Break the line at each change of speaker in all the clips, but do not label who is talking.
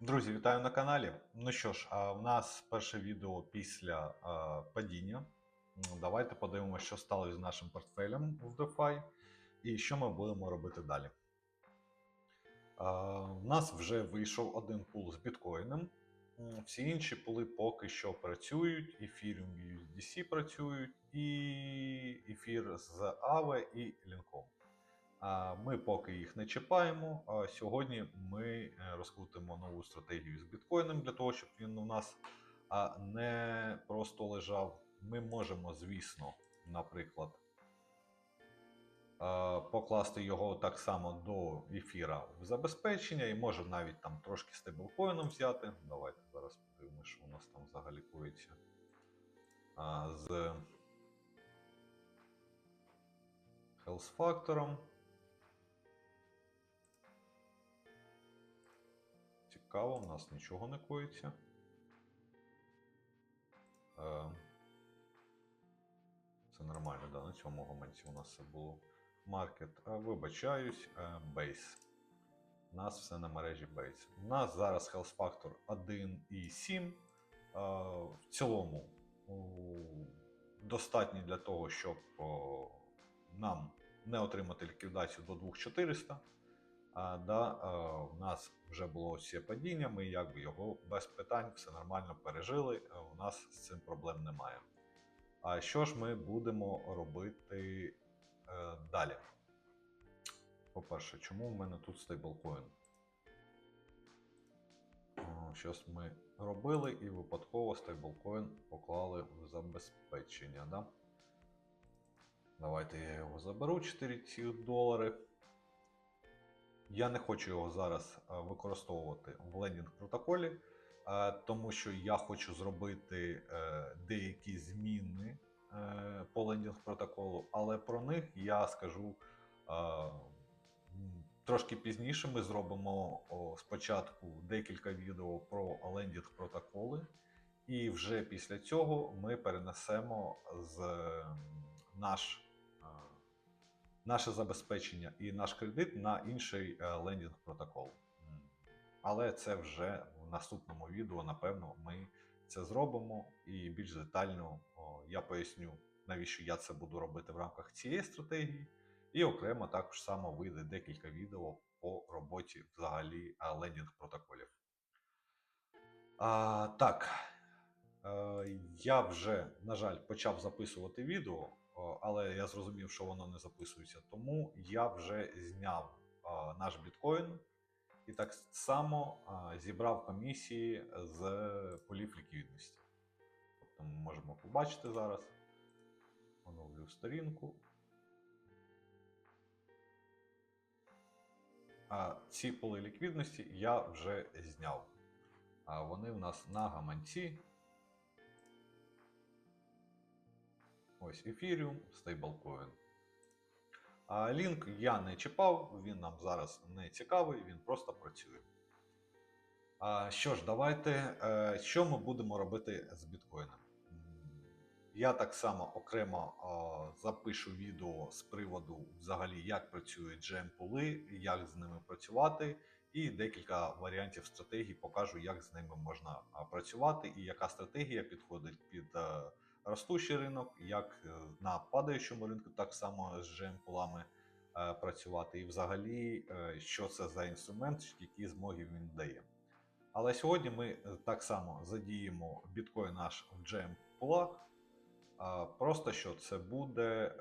Друзі, вітаю на каналі. Ну що ж, в нас перше відео після падіння. Давайте подивимося, що сталося з нашим портфелем в DeFi і що ми будемо робити далі. В нас вже вийшов один пул з біткоїном. Всі інші пули поки що працюють. Ethereum USDC працюють, і ефір з Aave і Лінком. Ми поки їх не чіпаємо. Сьогодні ми е, розкрутимо нову стратегію з біткоїном для того, щоб він у нас не просто лежав. Ми можемо, звісно, наприклад, покласти його так само до ефіра в забезпечення і може навіть там трошки стейблкоїном взяти. Давайте зараз подивимося, що у нас там взагалі коїться з Health Factor. Цікаво, у нас нічого не коїться. Е, Це нормально, да, на цьому моменті у нас все було. Маркет, е, вибачаюсь, Base. У нас все на мережі Base. У нас зараз Health Factor 1,7. Е, В цілому достатньо для того, щоб нам не отримати ліквідацію до 2400. Да, у нас вже було все падіння, ми якби його без питань, все нормально пережили. У нас з цим проблем немає. А що ж ми будемо робити е, далі? По-перше, чому в мене тут стейблкоін? О, Щось ми робили і випадково стейблкоін поклали в забезпечення. Да? Давайте я його заберу 4 ці долари. Я не хочу його зараз е, використовувати в лендінг протоколі, е, тому що я хочу зробити е, деякі зміни по лендінг протоколу, але про них я скажу трошки пізніше. Ми зробимо спочатку декілька відео про лендінг протоколи, і вже після цього ми перенесемо з наш. Наше забезпечення і наш кредит на інший е, лендінг протокол. Але це вже в наступному відео, напевно, ми це зробимо і більш детально я поясню, навіщо я це буду робити в рамках цієї стратегії. І окремо також само вийде декілька відео по роботі взагалі е, лендінг протоколів. А, так, е, я вже, на жаль, почав записувати відео, але я зрозумів, що воно не записується. Тому я вже зняв наш біткоін і так само зібрав комісії з полів ліквідності. Тобто ми можемо побачити зараз. Оновлю сторінку. А ці поли ліквідності я вже зняв. А вони в нас на гаманці. Ось Ethereum. А лінк я не чіпав, він нам зараз не цікавий, він просто працює. А, що ж, давайте, е, що ми будемо робити з біткоїном? Я так само окремо запишу відео з приводу взагалі, як працюють GM-пули, як з ними працювати, і декілька варіантів стратегій покажу, як з ними можна працювати, і яка стратегія підходить під е, ростущий ринок, як е, на падаючому ринку, так само з GM-пулами е, працювати, і взагалі, е, що це за інструмент, які змоги він дає. Але сьогодні ми так само задіємо біткоін наш в GM-пулах, просто що це буде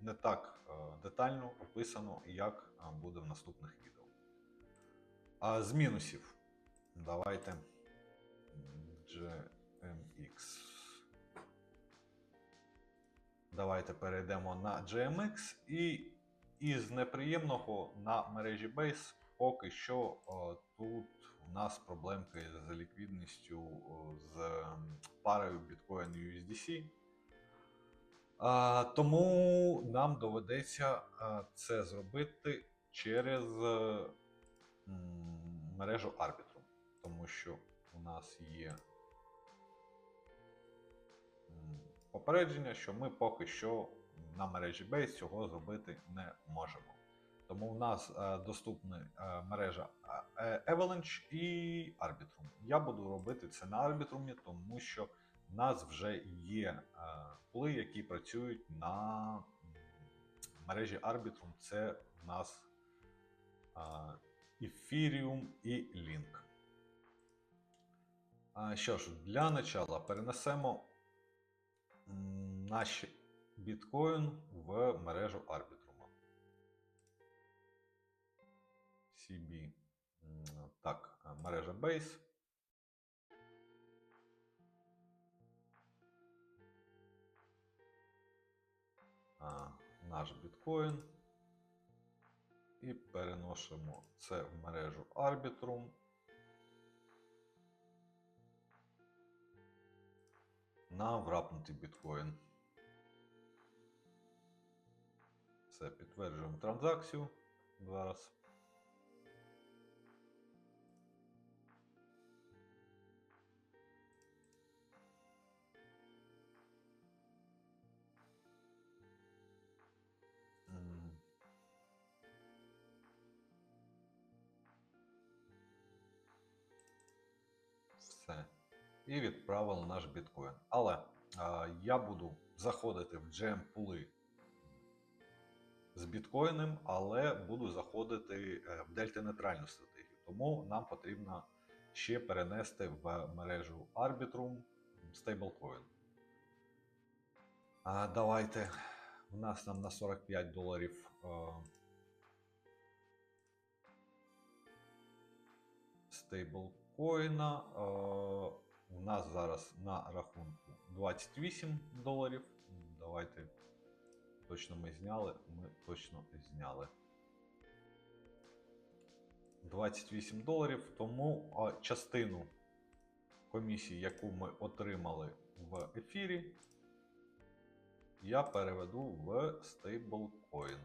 не так детально описано, як буде в наступних відео. А з мінусів давайте GMX. Давайте перейдемо на GMX і із неприємного на мережі Base поки що о, тут у нас проблемки з ліквідністю о, з парою Bitcoin USDC. А, тому нам доведеться а, це зробити через е, м, мережу Arbitrum, тому що у нас є попередження, що ми поки що на мережі Base цього зробити не можемо. Тому в нас е, доступна е, мережа е, Avalanche і Arbitrum. Я буду робити це на Arbitrum, тому що в нас вже є пули, які працюють на мережі Arbitrum. Це в нас Ethereum і Link. Що ж, для начала перенесемо наш біткоін в мережу Arbitrum. CB. Так, е, мережа Base. Наш біткоін. І переносимо це в мережу Arbitrum. На врапнутий біткоін. Все, підтверджуємо транзакцію зараз. І відправили наш біткоін. Але а, я буду заходити в GM пули з біткоїном, але буду заходити е, в дельта-нейтральну стратегію. Тому нам потрібно ще перенести в мережу Arbitrum стейблкоін. Давайте. У нас там на 45 доларів. е, стейблкоїна. У нас зараз на рахунку 28 доларів. Давайте точно ми зняли. Ми точно зняли. 28 доларів. Тому частину комісії, яку ми отримали в ефірі, я переведу в стейблкоін.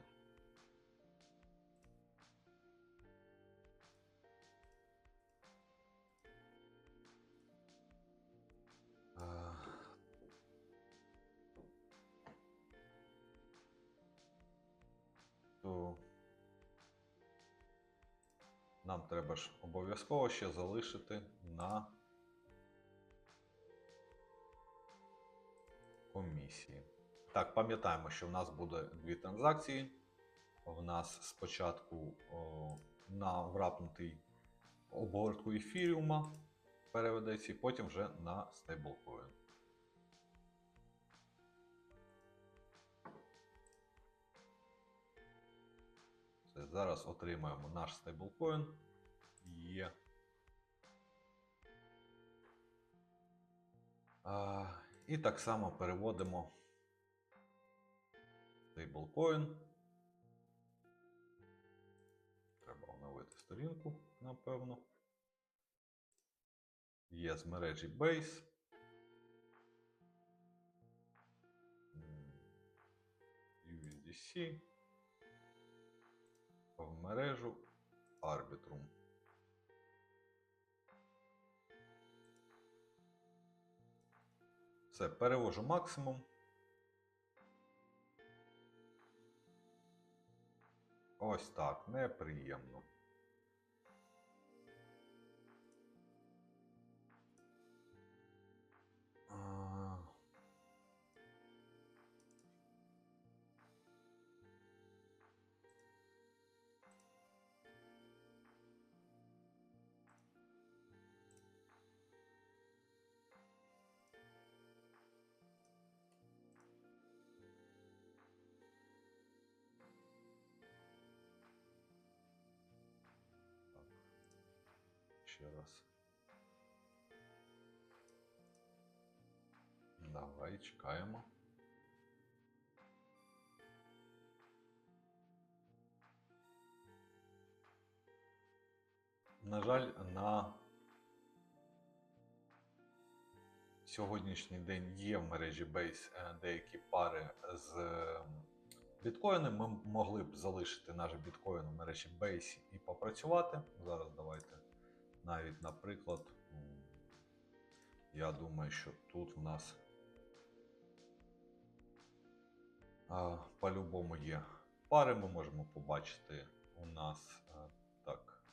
Треба ж обов'язково ще залишити на комісії. Так, пам'ятаємо, що в нас буде дві транзакції. В нас спочатку о, на врапнутий обгортку ефіріума переведеться, і потім вже на стейблкоін. Зараз отримаємо наш стейблкоін. Є. А, і так само переводимо стейблкоін. Треба оновити сторінку, напевно. Є з мережі Base. USDC. В мережу Arbitrum. Все, перевожу максимум. Ось так, неприємно. Ще раз. Давай чекаємо. На жаль, на сьогоднішній день є в мережі Base е, деякі пари з ем, біткоїном. Ми могли б залишити наш біткоін в мережі Base і попрацювати. Зараз давайте навіть, наприклад, я думаю, що тут в нас по-любому є пари ми можемо побачити у нас е, так.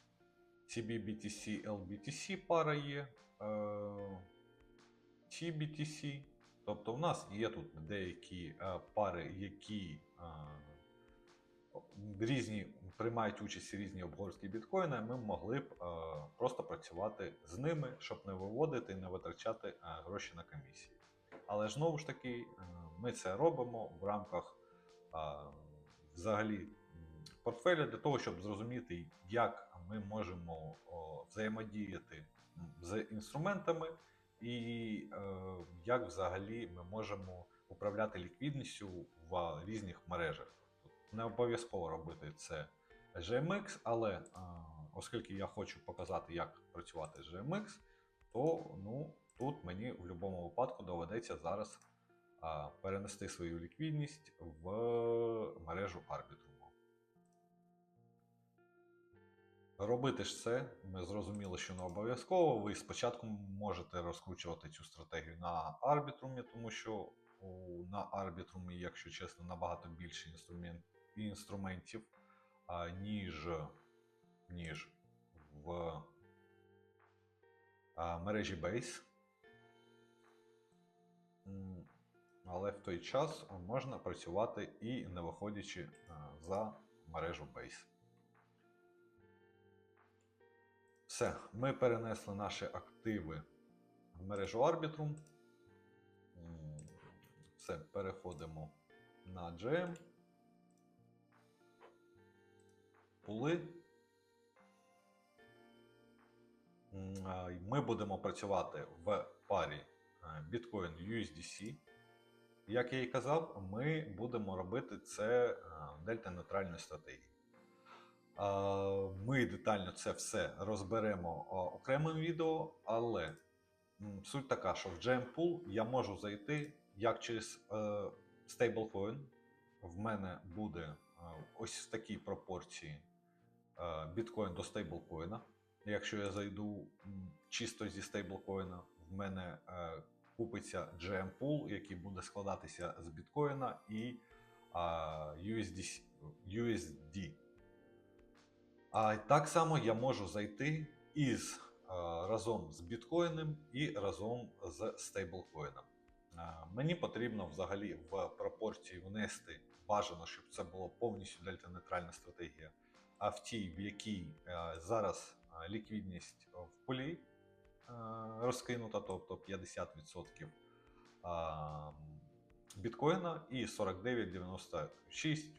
CBBTC, LBTC пара є. Е, TBTC. Тобто в нас є тут деякі е, пари, які е, різні приймають участь різні обгорські біткоїни, ми могли б е, просто працювати з ними, щоб не виводити і не витрачати е, гроші на комісії. Але знову ж таки, е, ми це робимо в рамках взагалі портфеля для того, щоб зрозуміти, як ми можемо взаємодіяти з інструментами, і як взагалі ми можемо управляти ліквідністю в різних мережах. Не обов'язково робити це GMX, але е, оскільки я хочу показати, як працювати з GMX, то ну, тут мені в будь-якому випадку доведеться зараз е, перенести свою ліквідність в мережу Arbitrum. Робити ж це, ми зрозуміли, що не обов'язково. Ви спочатку можете розкручувати цю стратегію на арбітрумі, тому що на арбітрумі, якщо чесно, набагато більше інструмент, інструментів, ніж, ніж в мережі Base. Але в той час можна працювати і не виходячи а, за мережу Base. Все, ми перенесли наші активи в мережу Arbitrum. Все, переходимо на GM. Й Ми будемо працювати в парі е, Bitcoin USDC. Як я і казав, ми будемо робити це в дельта-нейтральної стратегії. Ми детально це все розберемо окремим відео, але суть така, що в GMPool я можу зайти як через е, стейблкоін. В мене буде е, ось в такій пропорції е, біткоін до стейблкоїна. Якщо я зайду чисто зі стейблкоїна, в мене е, купиться GM Pool, який буде складатися з біткоїна і USD, USD. А так само я можу зайти із разом з біткоїном і разом з стейблкоїном. Мені потрібно взагалі в пропорції внести бажано, щоб це було повністю дельта-нейтральна стратегія. А в тій, в якій е, зараз е, ліквідність в полі е, розкинута, тобто 50% біткоїна і 49,96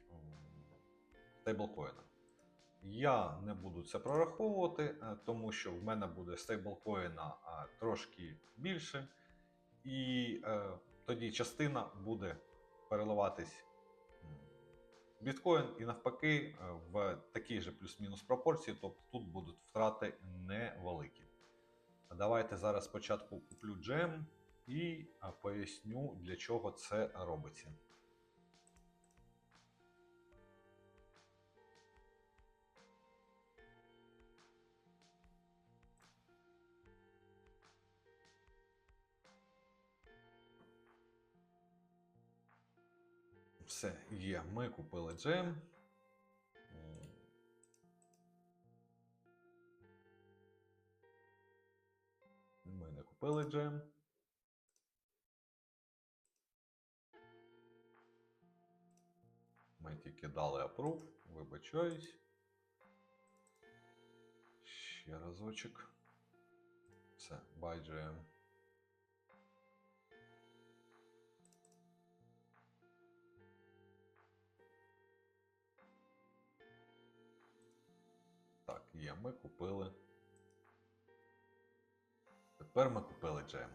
стейблкоїна. Я не буду це прораховувати, тому що в мене буде стейблкоїна трошки більше, і тоді частина буде переливатись біткоін і навпаки е, в такій же плюс-мінус пропорції, тобто тут будуть втрати невеликі. Давайте зараз спочатку куплю джем і поясню, для чого це робиться. Є. Ми купили джем. Ми не купили джем. Ми тільки дали approve, вибачаюсь. Ще разочок. Все, GM. Є, ми купили. Тепер ми купили джем.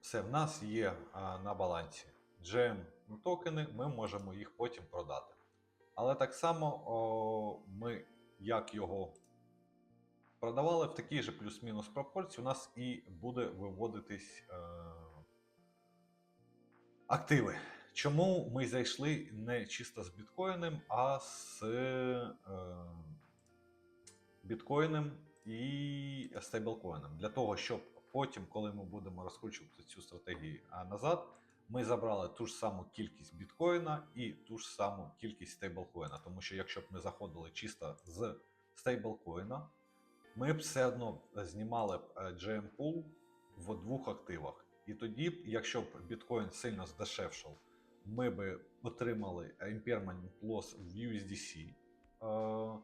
Все, в нас є а, на балансі джем токени, ми можемо їх потім продати. Але так само о, ми, як його продавали, в такій же плюс-мінус пропорції, у нас і буде виводитись е, активи. Чому ми зайшли не чисто з біткоїном, а з е, біткоїном і стейблкоїном. Для того, щоб потім, коли ми будемо розкручувати цю стратегію назад, ми забрали ту ж саму кількість біткоїна і ту ж саму кількість стейблкоїна. Тому що якщо б ми заходили чисто з стейблкоїна, ми б все одно знімали б е, GM Pool в двох активах. І тоді, якщо б біткоін сильно здешевшав, ми б отримали impairment loss в USDC. е,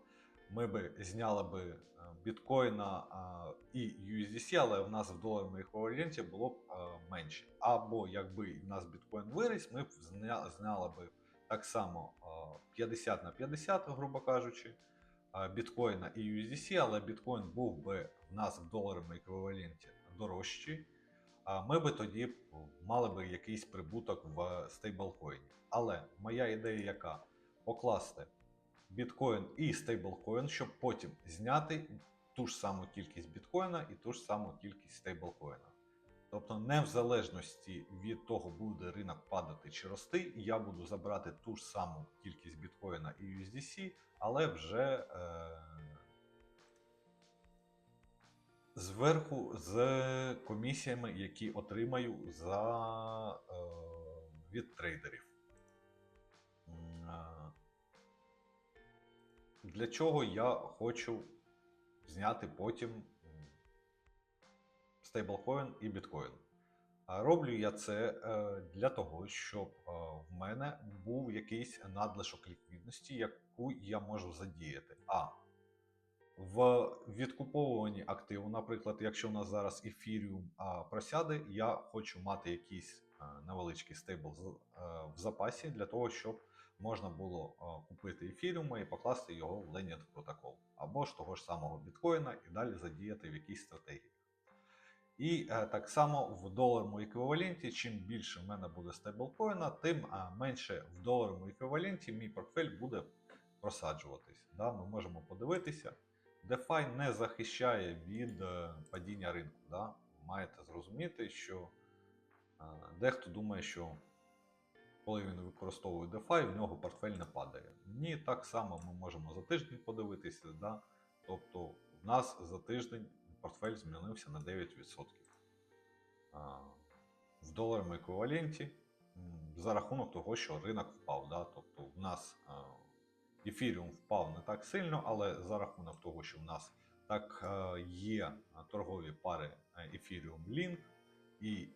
Ми б зняли б е, біткоїна е, і USDC, але в нас в доларовому еквіваленті було б менше. Або якби в нас біткоін виріс, ми б зняли б так само е, 50 на 50, грубо кажучи, біткоїна і USDC, але біткоін був би в нас в доларовому еквіваленті дорожчий. А Ми би тоді мали би якийсь прибуток в стейблкоїні. Але моя ідея яка? Покласти біткоін і стейблкоін, щоб потім зняти ту ж саму кількість біткоїна і ту ж саму кількість стейблкоїна. Тобто, не в залежності від того, буде ринок падати чи рости, я буду забрати ту ж саму кількість біткоїна і USDC, але вже е- зверху з комісіями, які отримаю за, е- від трейдерів. Е, Для чого я хочу зняти потім стейблкоін і біткоін? Роблю я це е, для того, щоб в мене був якийсь надлишок ліквідності, яку я можу задіяти. А в відкуповуванні активу, наприклад, якщо у нас зараз ефіріум просяде, я хочу мати якийсь а, невеличкий стейбл е, в запасі для того, щоб можна було а, купити ефіріума і покласти його в Ленінг протокол, або ж того ж самого біткоїна і далі задіяти в якійсь стратегії. І е, так само в доларовому еквіваленті, чим більше в мене буде стейблкоїна, тим е, менше в доларовому еквіваленті мій портфель буде просаджуватись. Да? Ми можемо подивитися. DeFi не захищає від е, падіння ринку. Да? Маєте зрозуміти, що е, дехто думає, що коли він використовує DeFi, в нього портфель не падає. Ні, так само ми можемо за тиждень подивитися. Да? Тобто в нас за тиждень портфель змінився на 9%. В доларовому еквіваленті за рахунок того, що ринок впав. Да? Тобто в нас ефіріум впав не так сильно, але за рахунок того, що в нас так е, є торгові пари ефіріум Link і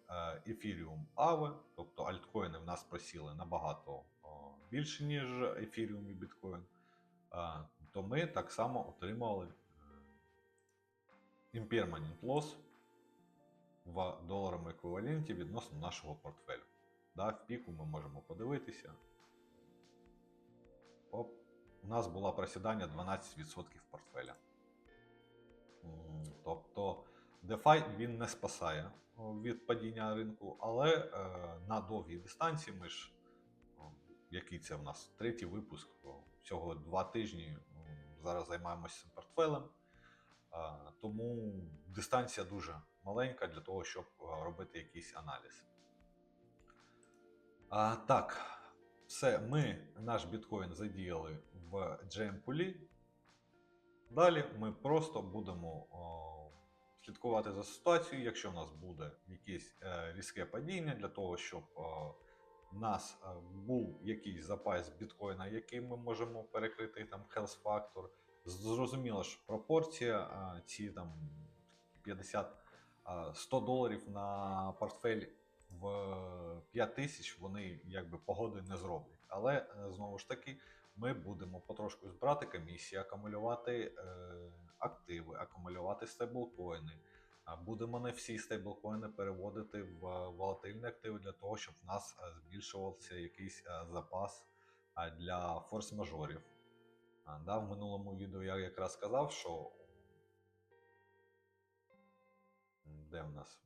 ефіріум Aave, тобто альткоїни в нас просіли набагато більше, ніж ефіріум і біткоін, то ми так само отримали е, impermanent loss в доларовому еквіваленті відносно нашого портфелю. Да, в піку ми можемо подивитися. Оп, у нас було просідання 12% портфеля. Тобто DeFi він не спасає від падіння ринку, але е, на довгій дистанції ми ж, який це в нас третій випуск, всього два тижні зараз займаємося цим портфелем. А, Тому дистанція дуже маленька для того, щоб робити якийсь аналіз. А, так, все, ми наш біткоін задіяли в GM пулі. Далі ми просто будемо о, слідкувати за ситуацією, якщо в нас буде якесь е, різке падіння, для того, щоб о, в нас е, був якийсь запас біткоїна, який ми можемо перекрити там health factor. Зрозуміло ж, пропорція а, ці там 50-100 доларів на портфель в 5 тисяч вони якби погоди не зроблять. Але е, знову ж таки, ми будемо потрошку збирати комісії, акумулювати е, активи, акумулювати стейблкоїни. Будемо не всі стейблкоїни переводити в волатильні активи для того, щоб в нас е, збільшувався якийсь е, запас е, для форс-мажорів. Да, в минулому відео я якраз сказав, що де в нас?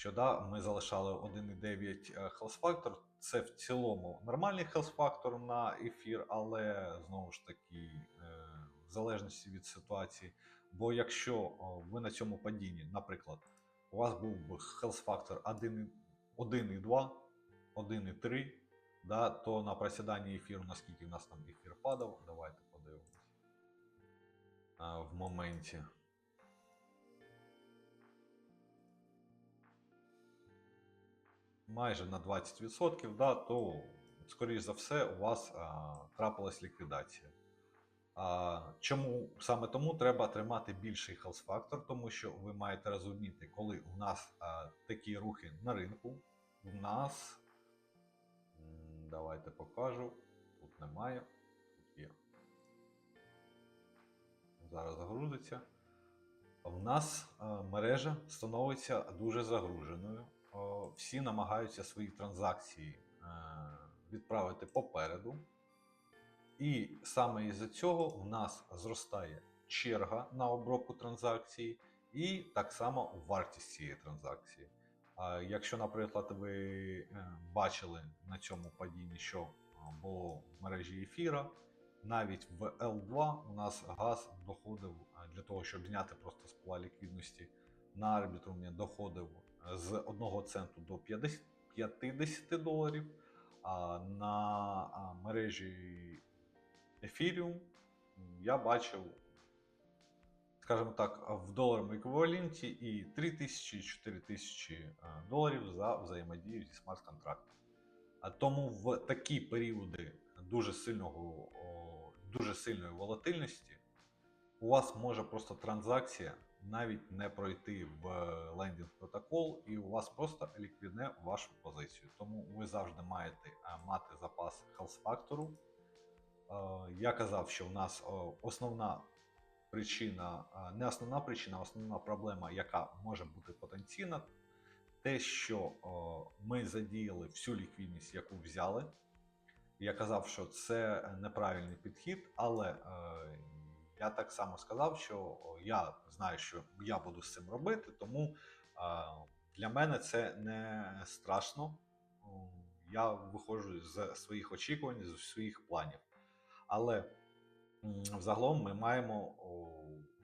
Що да, ми залишали 1,9 е, health factor. Це в цілому нормальний factor на ефір, але знову ж таки, е, в залежності від ситуації. Бо якщо ви на цьому падінні, наприклад, у вас був би factor 1,2, 1,3, да, то на просіданні ефіру, наскільки в нас там ефір падав, давайте подивимось в моменті. Майже на 20%, да, то, скоріш за все, у вас а, трапилась ліквідація. А, чому саме тому треба тримати більший health фактор, тому що ви маєте розуміти, коли у нас а, такі рухи на ринку, у нас. Давайте покажу. Тут немає, тут є. Зараз загрузиться. В нас мережа становиться дуже загруженою. Всі намагаються свої транзакції е, відправити попереду. І саме із-за цього в нас зростає черга на обробку транзакції, і так само вартість цієї транзакції. А Якщо, наприклад, ви е, бачили на цьому падінні, що було в мережі ефіра, навіть в L2 у нас газ доходив для того, щоб зняти просто з пола ліквідності на арбітрумі доходив е, з 1 центу до 50 50 доларів, а на мережі Ethereum я бачив, скажімо так, в доларовому еквіваленті і 3000 і 4000 е, доларів за взаємодію зі смарт-контрактом. Тому в такі періоди дуже сильного, дуже сильної волатильності у вас може просто транзакція навіть не пройти в лендінг протокол, і у вас просто ліквідне вашу позицію. Тому ви завжди маєте е, мати запас health фактору. Е, Я казав, що в нас основна причина, е, не основна причина, а основна проблема, яка може бути потенційна, те, що ми задіяли всю ліквідність, яку взяли. Я казав, що це неправильний підхід, але е, я так само сказав, що я знаю, що я буду з цим робити, тому для мене це не страшно. Я виходжу з своїх очікувань, з своїх планів. Але взагалом ми маємо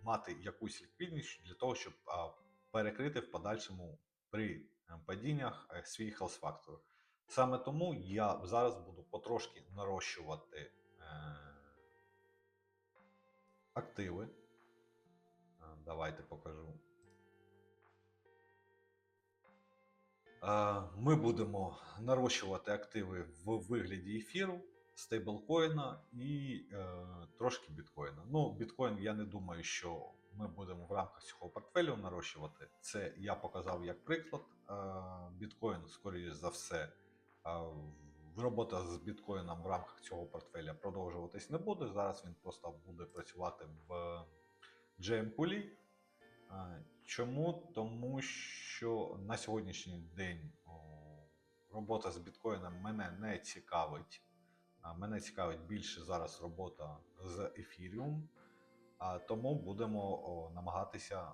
мати якусь ліквідність для того, щоб перекрити в подальшому при е, падіннях е, свій health фактор. Саме тому я зараз буду потрошки нарощувати е, активи. Давайте покажу. Ми будемо нарощувати активи в вигляді ефіру, стейблкоїна і е, трошки біткоїна. Ну, біткоін я не думаю, що ми будемо в рамках цього портфелю нарощувати. Це я показав як приклад. Біткоін, скоріше за все, робота з біткоїном в рамках цього портфеля продовжуватись не буде. Зараз він просто буде працювати в GM пулі. Е, Чому? Тому що на сьогоднішній день робота з біткоїном мене не цікавить. Мене цікавить більше зараз робота з Ethereum, тому будемо намагатися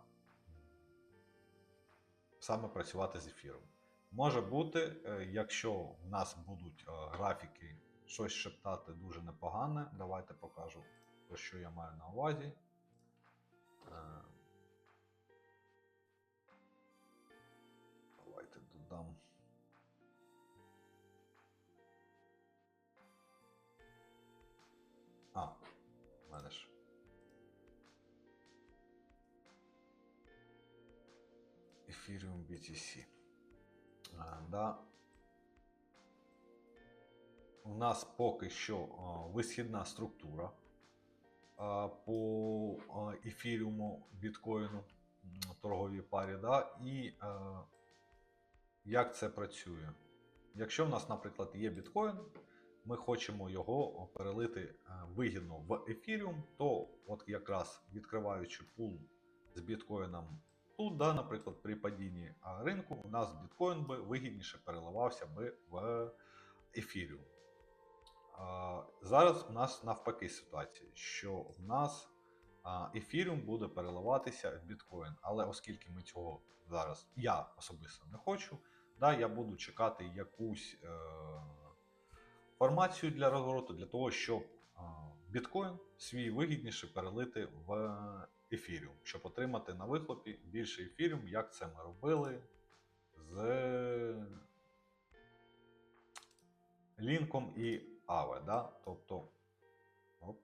саме працювати з ефіром. Може бути, е, якщо в нас будуть е, графіки щось шептати дуже непогане, давайте покажу, про що я маю на увазі. Е, Давайте додам. А, в мене ж. Ethereum BTC. Да. У нас поки що висхідна структура по ефіріуму біткоїну торговій парі. Да? І як це працює? Якщо в нас, наприклад, є біткоін, ми хочемо його перелити вигідно в ефіріум, то от якраз відкриваючи пул з біткоїном тут, да, наприклад, при падінні ринку, у нас біткоін би вигідніше переливався би в ефіріум. Зараз у нас навпаки ситуація, що в нас ефіріум буде переливатися в біткоін. Але оскільки ми цього зараз, я особисто не хочу, да, я буду чекати якусь е, формацію для розвороту, для того, щоб біткоін свій вигідніше перелити в ефіріум, щоб отримати на вихлопі більше ефіріум, як це ми робили з лінком і Аве. Да? Тобто, оп.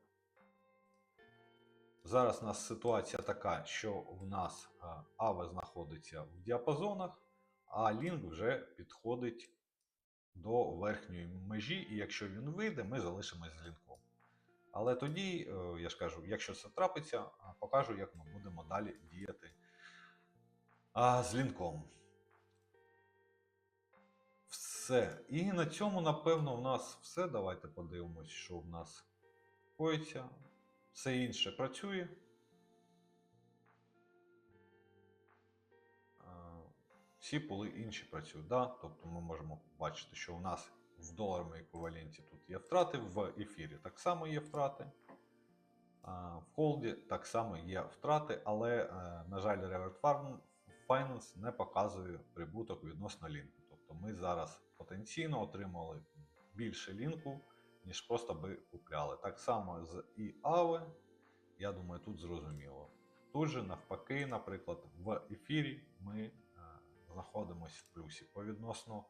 зараз у нас ситуація така, що в нас Аве знаходиться в діапазонах, а лінк вже підходить до верхньої межі, і якщо він вийде, ми залишимось з лінком. Але тоді, е, я ж кажу, якщо це трапиться, покажу, як ми будемо далі діяти з лінком. Все. І на цьому, напевно, у нас все. Давайте подивимось, що в нас коїться. Все інше працює. Е, Всі поли інші працюють. Да? Тобто ми можемо бачити, що у нас в доларовому еквіваленті тут є втрати, в ефірі так само є втрати. В холді так само є втрати, але, е, на жаль, Revert Finance не показує прибуток відносно лінку. Тобто ми зараз потенційно отримали більше лінку, ніж просто би купляли. Так само з ІАВи, я думаю, тут зрозуміло. Тут же навпаки, наприклад, в ефірі ми е, знаходимося в плюсі. По відносно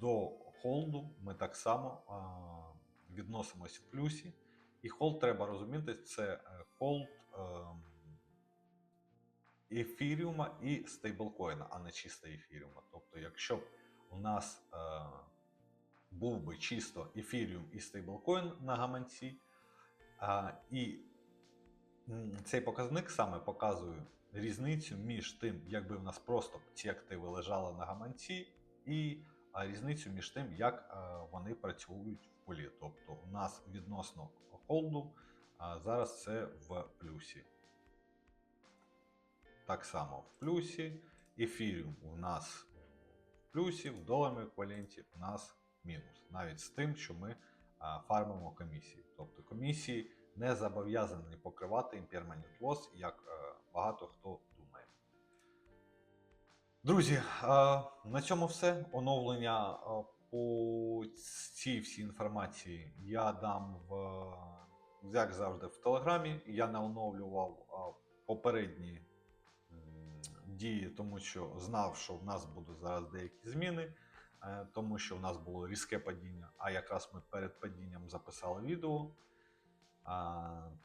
до холду ми так само е, відносимося в плюсі. І холд треба розуміти, це е, холд ем, ефіріума і стейблкоїна, а не чисто ефіріума. Тобто, якщо б у нас е, був би чисто ефіріум і стейблкоін на гаманці, а, і цей показник саме показує різницю між тим, якби в нас просто ці активи лежали на гаманці, і а, різницю між тим, як е, вони працюють в полі. Тобто, у нас відносно холду а, зараз це в плюсі. Так само в плюсі. Ефіріум у нас в плюсі, в доларному еквіваленті у нас мінус. Навіть з тим, що ми фармимо комісії. Тобто комісії не зобов'язані покривати impermanent loss, як е, багато хто. Друзі, на цьому все. Оновлення по цій всій інформації я дам в, як завжди, в Телеграмі. Я не оновлював попередні дії, тому що знав, що в нас будуть зараз деякі зміни, е, тому що в нас було різке падіння, а якраз ми перед падінням записали відео.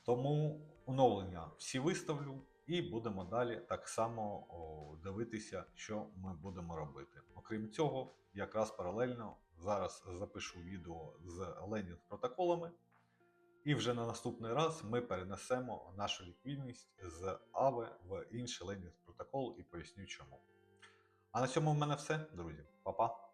Тому оновлення всі виставлю і будемо далі так само дивитися, що ми будемо робити. Окрім цього, якраз паралельно зараз запишу відео з лендінг протоколами. І вже на наступний раз ми перенесемо нашу ліквідність з AVE в інший лендінг протокол і поясню чому. А на цьому в мене все, друзі. Па-па!